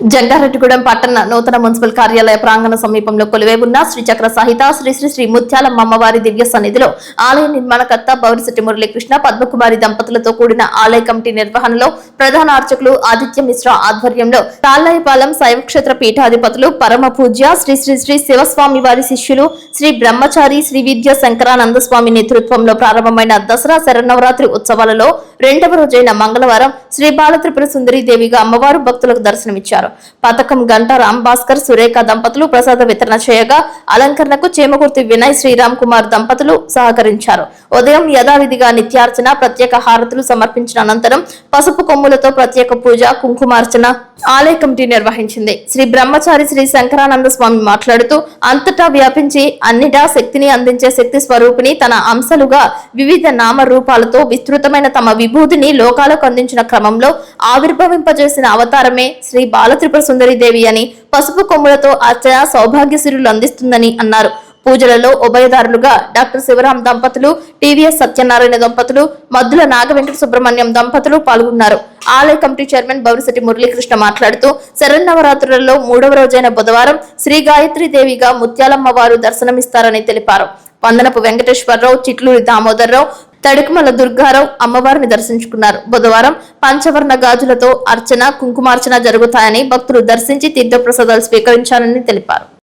జంగారెడ్డిగూడెం పట్టణ నూతన మున్సిపల్ కార్యాలయ ప్రాంగణ సమీపంలో కొలువై ఉన్న శ్రీచక్ర సహిత శ్రీ శ్రీ శ్రీ ముత్యాలమ్మ అమ్మవారి దివ్య సన్నిధిలో ఆలయ నిర్మాణకర్త బౌరిశెట్టి మురళీకృష్ణ పద్మకుమారి దంపతులతో కూడిన ఆలయ కమిటీ నిర్వహణలో ప్రధాన అర్చకులు ఆదిత్య మిశ్రా ఆధ్వర్యంలో తాళ్ళాయపాలెం శైవక్షేత్ర పీఠాధిపతులు పరమ పూజ్య శ్రీ శ్రీ శ్రీ శివస్వామి వారి శిష్యులు శ్రీ బ్రహ్మచారి శ్రీ విద్య శంకరానంద స్వామి నేతృత్వంలో ప్రారంభమైన దసరా శరన్నవరాత్రి ఉత్సవాలలో రెండవ రోజైన మంగళవారం శ్రీ బాలత్రిపుర సుందరి దేవిగా అమ్మవారు భక్తులకు దర్శనమిచ్చారు. పథకం గంట రామ్ భాస్కర్ సురేఖ దంపతులు ప్రసాద వితరణ చేయగా అలంకరణకు చేమకుర్తి వినయ్ శ్రీరామ్ కుమార్ దంపతులు సహకరించారు. ఉదయం యథావిధిగా నిత్యార్చన ప్రత్యేక హారతులు సమర్పించిన అనంతరం పసుపు కొమ్ములతో ప్రత్యేక పూజ కుంకుమార్చన ఆలయ కమిటీ నిర్వహించింది. శ్రీ బ్రహ్మచారి శ్రీ శంకరానంద స్వామి మాట్లాడుతూ అంతటా వ్యాపించి అన్నిటా శక్తిని అందించే శక్తి స్వరూపిణి తన అంశాలుగా వివిధ నామ రూపాలతో విస్తృతమైన తమ విభూతిని లోకాలకు అందించిన క్రమంలో ఆవిర్భవింపజేసిన అవతారమే శ్రీ బాల సుందరి దేవి అని పసుపు కొమ్ములతో అర్చన సౌభాగ్యసిరులు అందిస్తుందని అన్నారు. పూజలలో ఉభయదారులుగా డాక్టర్ శివరాం దంపతులు టీవీఎస్ సత్యనారాయణ దంపతులు మద్దుల నాగవెంకట సుబ్రహ్మణ్యం దంపతులు పాల్గొన్నారు. ఆలయ కమిటీ చైర్మన్ బౌరిశెట్టి మురళీకృష్ణ మాట్లాడుతూ శరన్నవరాత్రులలో మూడవ రోజైన బుధవారం శ్రీ గాయత్రి దేవిగా ముత్యాలమ్మ వారు దర్శనమిస్తారని తెలిపారు. వందనపు వెంకటేశ్వరరావు చిట్లూరి దామోదర్రావు తడుకుమల దుర్గారావు అమ్మవారిని దర్శించుకున్నారు. బుధవారం పంచవర్ణ గాజులతో అర్చన కుంకుమార్చన జరుగుతాయని భక్తులు దర్శించి తీర్థప్రసాదాలు స్వీకరించారని తెలిపారు.